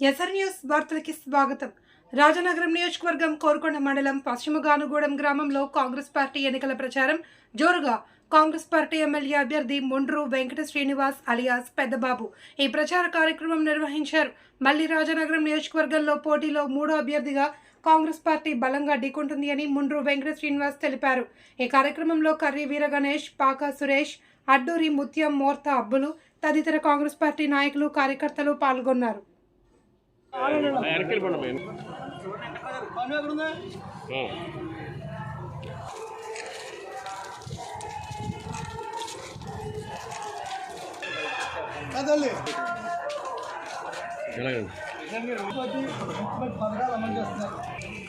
SR news వార్తలకి స్వాగతం. రాజనగరం నియోజకవర్గం కోరుకొండ మండలం పశ్చిమ గానుగూడెం గ్రామంలో కాంగ్రెస్ పార్టీ ఎన్నికల ప్రచారం జోరుగా. కాంగ్రెస్ పార్టీ ఎమ్మెల్యే అభ్యర్థి ముండ్రు వెంకట శ్రీనివాస్ అలియాస్ పెద్దబాబు ఈ ప్రచార కార్యక్రమం నిర్వహించారు. మళ్ళీ రాజనగరం నియోజకవర్గంలో పోటీలో మూడో అభ్యర్థిగా కాంగ్రెస్ పార్టీ బలంగా ఢీకొంటుంది అని ముండ్రు వెంకట శ్రీనివాస్ తెలిపారు. ఈ కార్యక్రమంలో కర్రీ వీర గణేష్ పాకా సురేష్ అడ్డూరి ముత్యం మోర్తా అబ్బులు తదితర కాంగ్రెస్ పార్టీ నాయకులు కార్యకర్తలు పాల్గొన్నారు. ഇറക്കി പോണ്ട പയ്യൻ ആ അതല്ലേ ഇളകുണ്ട് పథకాలు అమలు చేస్తున్నారు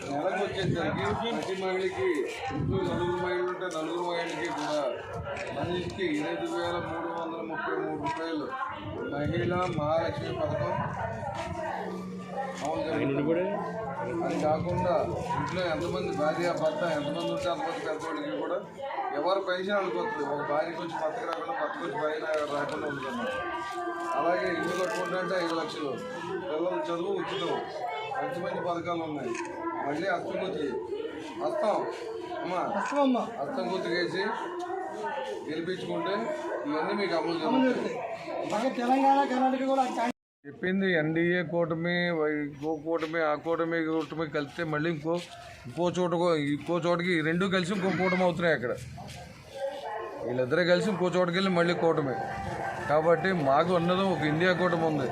నెలకు వచ్చేసరికి ప్రతి మహిళకి ఇంట్లో నలుగురు మహిళలు ఉంటే నలుగురు మహిళలకి కూడా మనిషికి ఎనిమిది వేల మూడు వందల ముప్పై మూడు రూపాయలు. మహిళా మహాలక్ష్మి పథకం అది కాకుండా ఇంట్లో ఎంతమంది భార్య భర్త ఎంతమంది ఉంటే అంతమంది పెద్దవాళ్ళకి కూడా ఎవరు పెన్షన్ అనుకోవచ్చు ఒక భార్యకి వచ్చి భర్తకి రాకుండా భర్తకు వచ్చి భార్య రాకుండా ఉంటున్నారు అలాగే ఇల్లు కట్టుకుంటే ఐదు లక్షలు. పిల్లల చదువు ఉచితం. మంచి మంచి పథకాలు ఉన్నాయి. మళ్ళీ గుర్తు హస్తం అమ్మా. హస్తం గుర్తుకేసి గెలిపించుకుంటే ఇవన్నీ మీకు అమలు జరుగుతాయి. తెలంగాణ కర్ణాటక కూడా చెప్పింది ఎన్డీఏ కూటమి ఇంకో కూటమి ఆ కూటమి కూటమి కలిస్తే మళ్ళీ ఇంకో ఇంకో చోట ఇంకో చోటకి ఈ రెండు కలిసి ఇంకో కూటమి అవుతున్నాయి అక్కడ. వీళ్ళిద్దరే కలిసి ఇంకో చోటకి వెళ్ళి మళ్ళీ కూటమి. కాబట్టి మాకు ఉన్నది ఒక ఇండియా కూటమి ఉంది.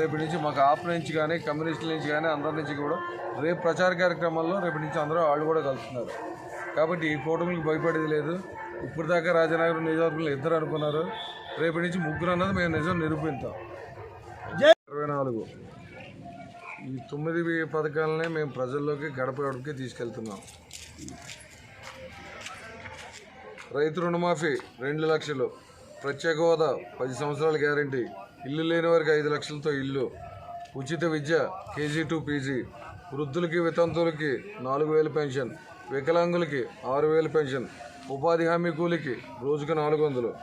రేపు నుంచి మాకు ఆప్ నుంచి కానీ కమ్యూనిస్టుల నుంచి కానీ అందరి నుంచి కూడా రేపు ప్రచార కార్యక్రమాల్లో రేపు నుంచి అందరూ వాళ్ళు కూడా కలుస్తున్నారు. కాబట్టి ఈ కూటమికి భయపడేది లేదు. ఇప్పుడు దాకా రాజనగరం నియోజకవర్గంలో ఇద్దరు అనుకున్నారు. రేపు నుంచి ముగ్గురు అన్నది మేము నిజం నిరూపిస్తాం ఇరవై నాలుగు. ఈ తొమ్మిది పథకాలనే మేము ప్రజల్లోకి గడప గడపకి తీసుకెళ్తున్నాం. రైతు రుణమాఫీ రెండు లక్షలు. ప్రత్యేక హోదా పది సంవత్సరాల గ్యారంటీ. ఇల్లు లేని వారికి ఐదు లక్షలతో ఇల్లు. ఉచిత విద్య కేజీ టు పీజీ. వృద్ధులకి వితంతువులకి నాలుగు వేలు పెన్షన్. వికలాంగులకి ఆరు వేలు పెన్షన్. ఉపాధి హామీ కూలికి రోజుకు నాలుగు వందలు.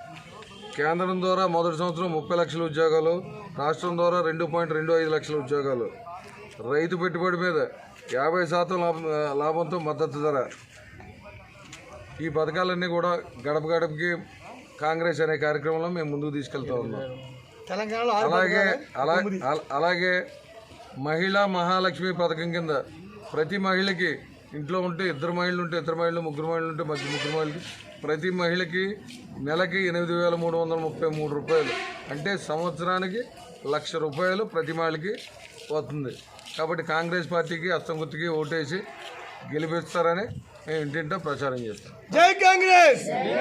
కేంద్రం ద్వారా మొదటి సంవత్సరం ముప్పై లక్షల ఉద్యోగాలు రాష్ట్రం ద్వారా రెండు పాయింట్ రెండు ఐదు లక్షల ఉద్యోగాలు. రైతు పెట్టుబడి మీద యాభై శాతం లాభం లాభంతో మద్దతు ధర. ఈ పథకాలన్నీ కూడా గడప గడపకి కాంగ్రెస్ అనే కార్యక్రమంలో మేము ముందుకు తీసుకెళ్తా ఉన్నాం. తెలంగాణలో అలాగే అలాగే మహిళా మహాలక్ష్మి పథకం కింద ప్రతి మహిళకి ఇంట్లో ఉంటే ఇద్దరు మహిళలు ఉంటే ఇద్దరు మహిళలు ముగ్గురు మహిళలు ఉంటే మధ్య ముగ్గురు మహిళకి ప్రతి మహిళకి నెలకి ఎనిమిది వేల మూడు వందల ముప్పై మూడు రూపాయలు. అంటే సంవత్సరానికి లక్ష రూపాయలు ప్రతి మహిళకి పోతుంది కాబట్టి కాంగ్రెస్ పార్టీకి అస్తం గుర్తుకి ఓటేసి గెలిపిస్తారని మేము ఇంటింటా ప్రచారం చేస్తాం. జై కాంగ్రెస్!